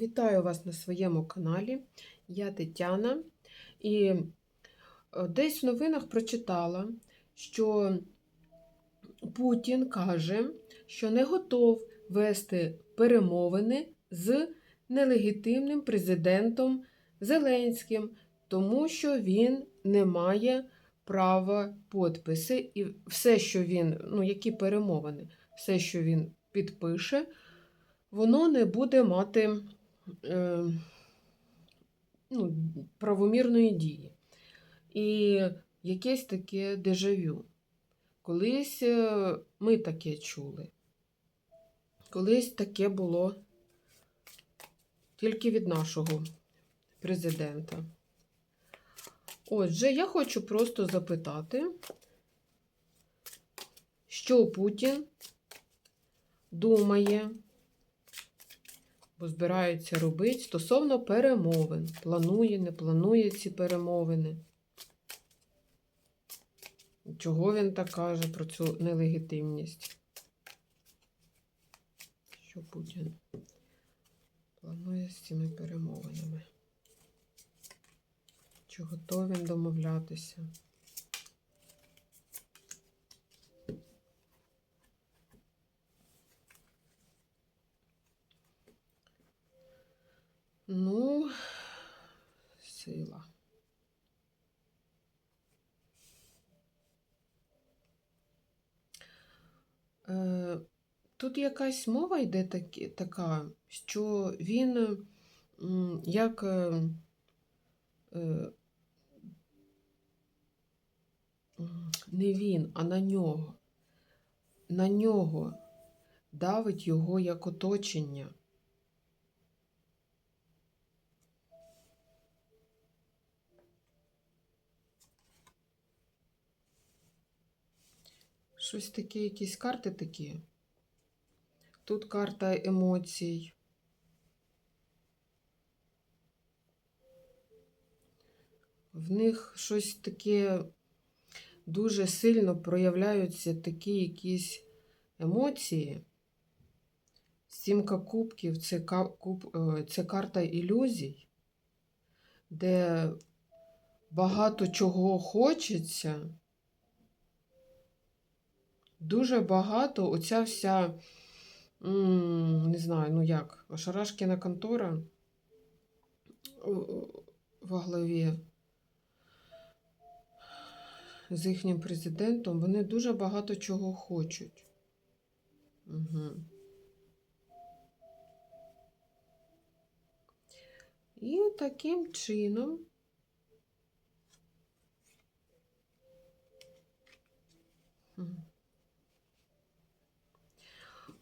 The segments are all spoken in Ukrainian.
Вітаю вас на своєму каналі. Я Тетяна. І е, десь в новинах прочитала, що Путін каже, що не готов вести перемовини з нелегітимним президентом Зеленським, тому що він не має права підписи, і все, що він, ну, які перемовини, все, що він підпише, воно не буде мати е, ну, правомірної дії. І якесь таке дежавю. Колись е, ми таке чули. Колись таке було тільки від нашого президента. Отже, я хочу просто запитати, що Путін думає, збирається робити стосовно перемовин. Планує, не планує ці перемовини. Чого він так каже про цю нелегітимність? Що Путін планує з цими перемовинами? Чи готовий він домовлятися? Ну, сила. Е, Тут якась мова йде така, що він як е, е, не він, а на нього. На нього давить його як оточення. Щось таке, якісь карти такі. Тут карта емоцій. В них щось таке дуже сильно проявляються такі якісь емоції. Сімка кубків це, куб, е, це карта ілюзій, де багато чого хочеться. Дуже багато оця вся, не знаю, ну як, Шарашкіна контора во главі з їхнім президентом, вони дуже багато чого хочуть. Угу. І таким чином Мгм.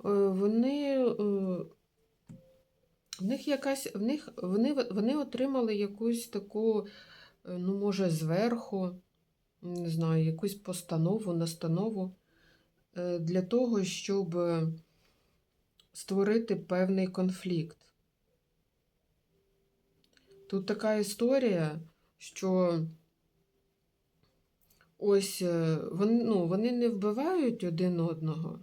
Е, вони, е, в них якась, в них, вони, вони отримали якусь таку, е, ну, може, зверху, не знаю, якусь постанову, настанову для того, щоб створити певний конфлікт. Тут така історія, що ось вони, ну, вони не вбивають один одного.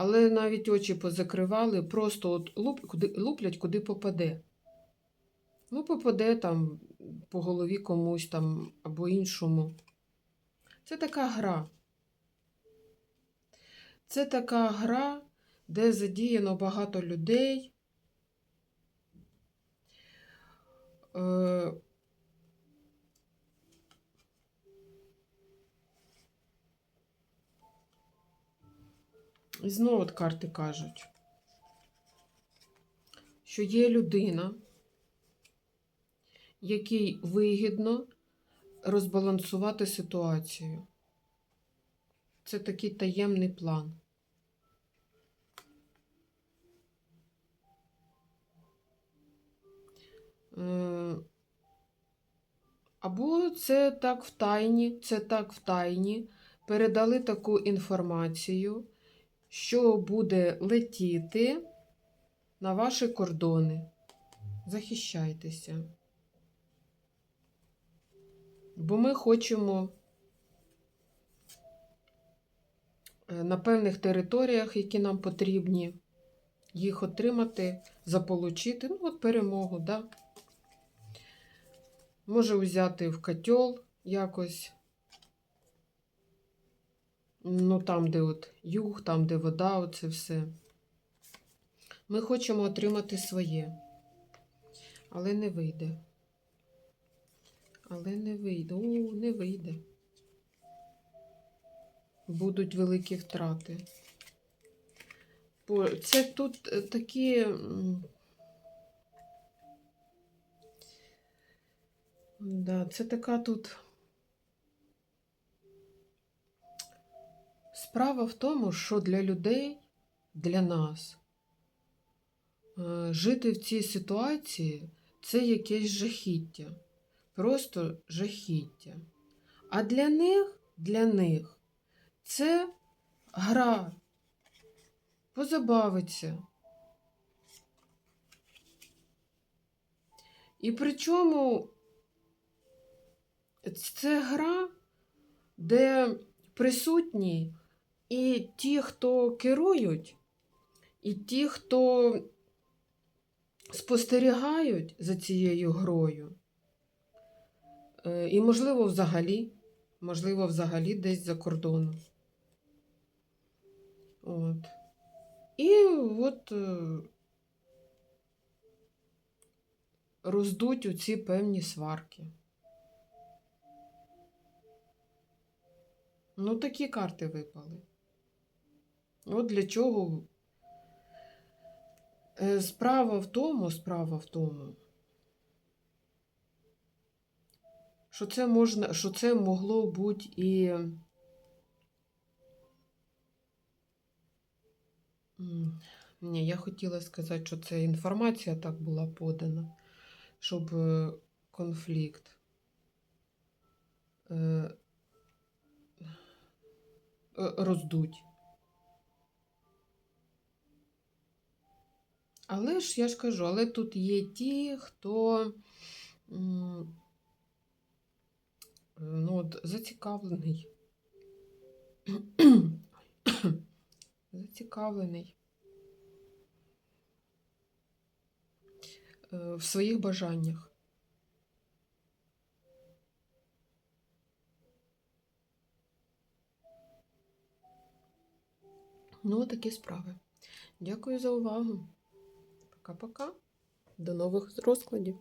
Але навіть очі позакривали, просто от луп, куди, луплять, куди попаде. Ну, попаде там по голові комусь там або іншому. Це така гра. Це така гра, де задіяно багато людей. Е, І знову от карти кажуть, що є людина, якій вигідно розбалансувати ситуацію. Це такий таємний план. Е, Або це так в тайні, це так в тайні, передали таку інформацію що буде летіти на ваші кордони. Захищайтеся. Бо ми хочемо е, на певних територіях, які нам потрібні, їх отримати, заполучити, ну, от перемогу, да? Може взяти в котел якось. Ну, там, де от юг, там, де вода, оце все. Ми хочемо отримати своє. Але не вийде. Але не вийде. О, не вийде. Будуть великі втрати. Це тут е, такі. Да, це така тут. Справа в тому, що для людей, для нас, е, жити в цій ситуації це якесь жахіття. Просто жахіття. А для них, для них це гра, позабавиться. І причому це гра, де присутні і ті, хто керують, і ті, хто спостерігають за цією грою. Е, І, можливо, взагалі, можливо, взагалі десь за кордоном. От. І от е, роздуть оці певні сварки. Ну, такі карти випали. От для чого. Е, Справа в тому, справа в тому, що це можна, що це могло бути і. Ні, я хотіла сказати, що це інформація так була подана, щоб е, конфлікт. е, роздуть. Але ж я ж кажу, але тут є ті, хто ну, от, зацікавлений. зацікавлений е, в своїх бажаннях. Ну, такі справи. Дякую за увагу. Пока-пока. До нових розкладів.